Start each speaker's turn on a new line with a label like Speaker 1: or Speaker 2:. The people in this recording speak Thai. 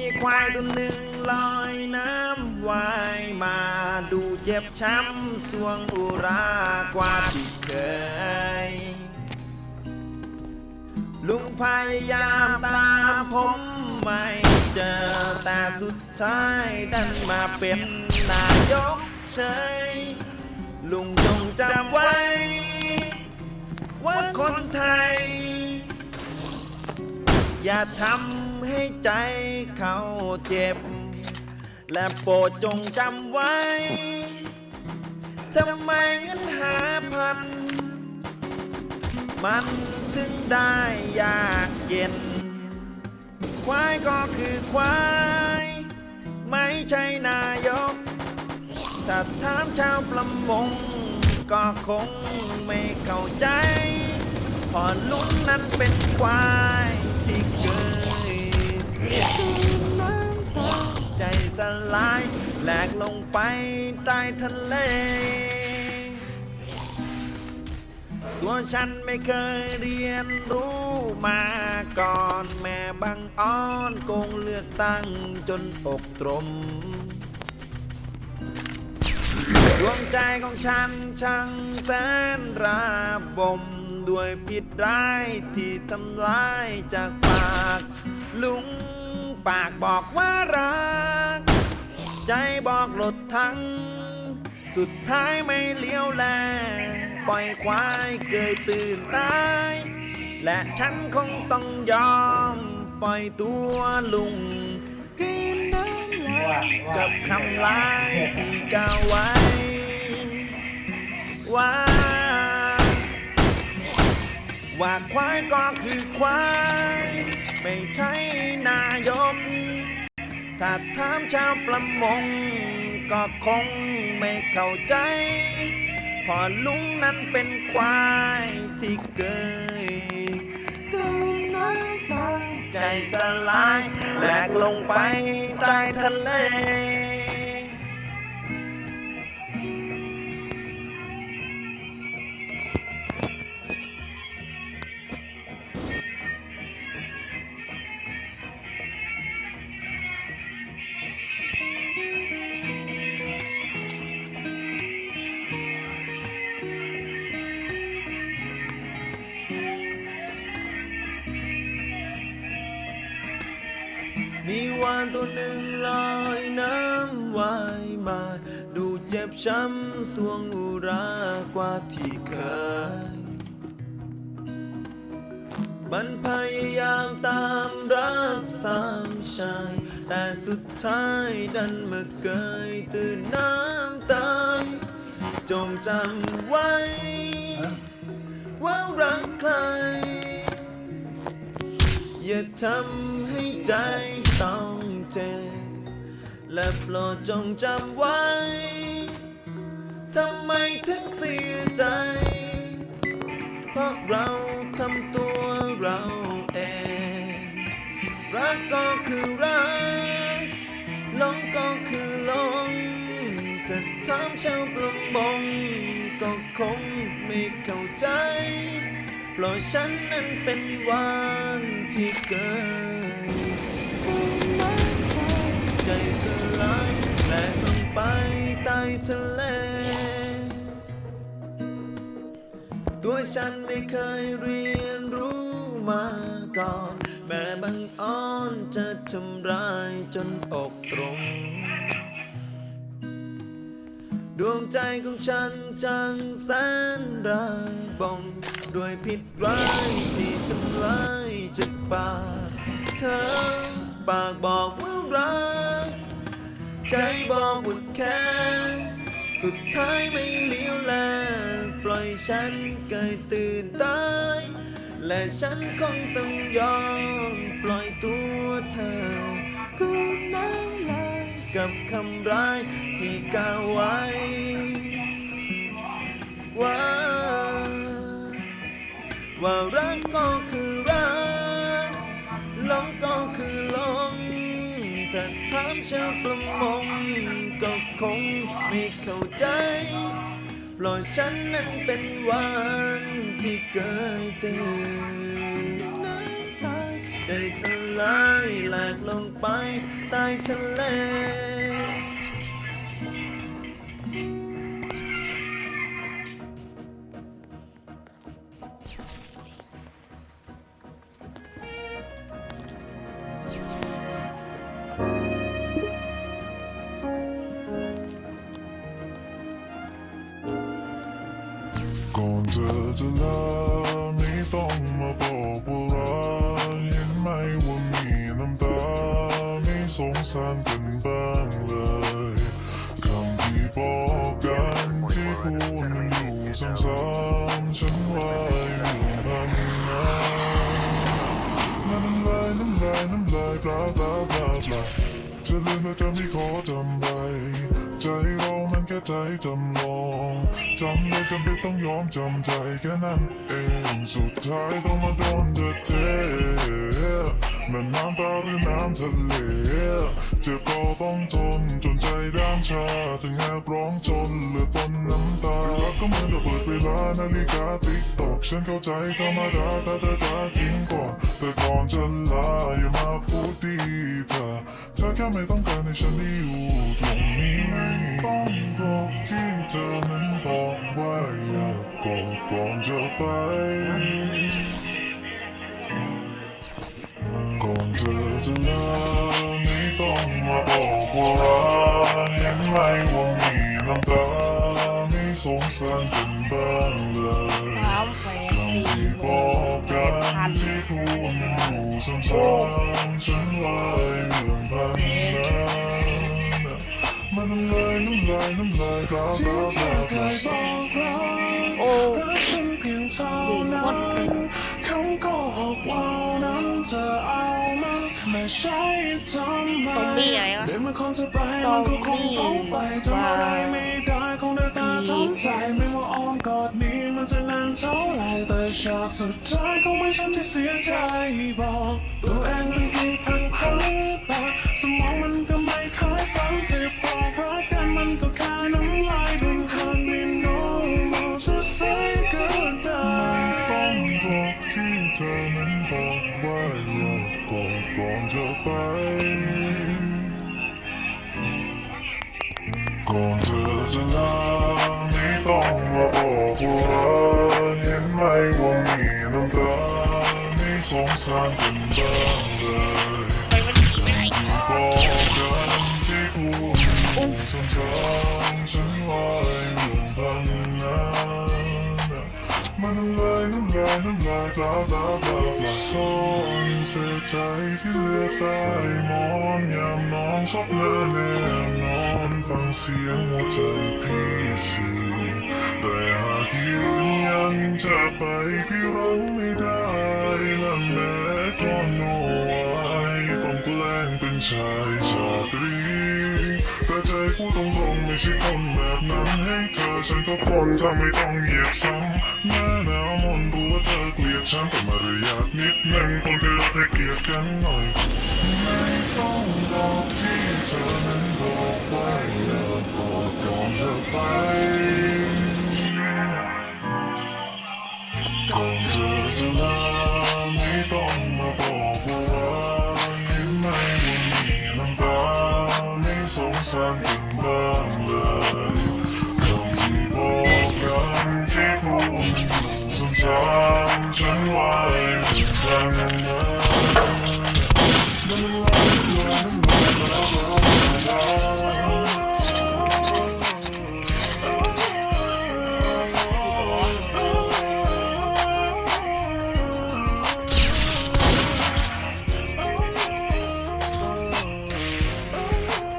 Speaker 1: ีควายตัวหนึ่งลอยน้ำว่ายมาดูเจ็บช้ำสวงอุรากว่าที่เคย ลุงพยายามตามผมไม่เจอ แต่สุดท้ายดันมาเป็นนายกเฉย ลุงจงจำไว้ ว่าคนไทย อย่าทำ ให้ใจเขาเจ็บ และโปรดจงจำไว้ ทำไมเงินหาพัน มันถึงได้ยากเย็น ควายก็คือควาย ไม่ใช่นายก ถ้าถามชาวประมง ก็คงไม่เข้าใจเพอลุ้นนั้นเป็นควาย ใจสลายแหลกลงไปใต้ทะเล ตัวฉันไม่เคยเรียนรู้มาก่อนแม่บังอ้อนโกงเลือกตั้งจนอกตรมดวงใจของฉันช่างแสนระบมด้วยผิดร้ายที่ทำร้ายจากปาก ลุง ปากบอกว่ารัก ใจบอกหลดทั้ง สุดท้ายไม่เลี้ยวแล ปล่อยควายเกยตื่นตาย และฉันคงต้องยอม ปล่อยตัวลุงกินน้ำลายกับคำลายที่กล่าวไว้ ว่า ว่าควายก็คือควาย ไม่ใช่นายก ถ้าถามชาวประมง ก็คงไม่เข้าใจ พอลุงนั้นเป็นควายที่เกยตื่นน้ำตายใจสลายแหลกลงไปใต้ทะเล มีวานตัวหนึ่งลอยน้ำว่ายมา ดูเจ็บช้ำสวงอุรากว่าที่เคย มันพยายามตามรักสามชาย แต่สุดท้ายดันมาเกยตื่นน้ำตายจงจำไว้ ว่ารักใคร อย่าทำให้ใจต้องเจ็บ และโปรดจงจำไว้ ทำไมถึงเสียใจ เพราะเราทำตัวเราเอง รักก็คือรักหลงก็คือหลงแต่ถามชาวประมงก็คง เพราะฉันนั้นเป็นวานที่เกิดใจสลายแหลกลงไปใต้ทะเล ตัวฉันไม่เคยเรียนรู้มาก่อน แม่บังอ้อนจะทำร้ายจนอกตรงดวงใจของฉันช่างแสนระบม ด้วยผิดร้ายที่ทำร้ายจากปากเธอปากบอกว่ารัก ใจบอกว่าแค่สุดท้ายไม่เลี้ยวแล ปล่อยฉันเกยตื่นตายและฉันคงต้องยอมปล่อยตัวเธอกูน้ำลายกับคำร้ายที่กล่าวไว้ ว่ารักก็คือรักหลงก็คือหลงแต่ถามชาวประมงก็คงไม่เข้าใจเพราะฉันนั้นเป็นวันที่เกยตื่นน้ำตายใจสลายแหลกลงไปใต้ทะเล
Speaker 2: ลาไม่ต้องมาบอกว่ารักเห็นไหมว่ามีน้ำตา ไม่สงสารกันบ้างเลยคำที่บอกกันที่พูดมันอยู่ซ้ำๆฉันว่าอยู่พันนาน้ำลายน้ำลายน้ำลายปลาปลาปลาปลาจะลืมแล้วจะไม่ขอจำไป ใจเรามันแค่ใจจำลองจำเลยจำเป็นต้องยอมจำใจแค่นั้นเองสุดท้ายต้องมาโดนเธอเทมันน้ำตาหรือน้ำทะเลเจ็บก็ต้องทนจนใจด้านชาถึงแอบร้องจนเหลือต้นน้ำตารักก็เหมือนกับเปิดเวลานาฬิกาติ๊กตอกฉันเข้าใจธรรมดาแต่เธอจะทิ้งก่อนแต่ก่อนจะลาอย่ามาพูดดีเธอเธอแค่ไม่ต้องการให้ฉันได้อยู่ สงสารกันบ้างเลย
Speaker 3: เท้าแฝง
Speaker 2: คำที่บอกกันที่พูดมันอยู่ซ้ำๆฉันว่าเรื่องพันนั้นน่ะมันน้ำลายน้ำลายน้ำลายกลาบลาบลาบลา
Speaker 3: โอ้
Speaker 4: รักฉันเพียงเท่านั้นคำโกหกเหล่านั้นจะเอามันมาใช้ทำไม
Speaker 3: ซอมบี้อะไรวะ
Speaker 4: เดี๋ยวมันคงจะไปมันก็คงต้องไปทำอะไรไม่ได้คง ได้ำใจไม่ว่าอ้อมกอดนี้มันจะนานเท่าไรแต่ฉากสุดท้ายคงไม่ฉันที่เสียใจบอก ตัวเองเป็นกี่พันครั้งแต่สมองมันก็ไม่เคยฟังที่บอกรักกันมันก็แค่น้ำลายบนคันไม่รู้ to say
Speaker 2: ต้อ
Speaker 4: goodbye
Speaker 2: งบอกที่เธอนั้นบอกว่าอยากกอดก่อนจะไป ก่อนเธอ สงสารกันบ้างเลย
Speaker 3: ไปมันขี่
Speaker 2: บอกกันที่พูดอยู่ซ้ำๆฉันว่าเรื่องพันนั้นมันน้ำลายน้ำลายน้ำลายบลาบลาบลาบลาซ่อนเสียใจที่เหลือใต้หมอนยามนองชอบเลินแน่นอนฟังเสียงหัวใจพี่สีแต่หากยืนยันจะไปพี่รังไม่ได้ ละแม้ก่อนโนไว้ต้องแกล้งเป็นชายชาตรีแต่ใจผู้ตรงๆไม่ใช่คนแบบนั้นให้เธอฉันก็พร้อมจะไม่ต้องเหยียดซ้ำแม่หนาวมนรู้ว่าเธอเกลียดฉันแต่มารยาทนิดนึงคนเ Yeah.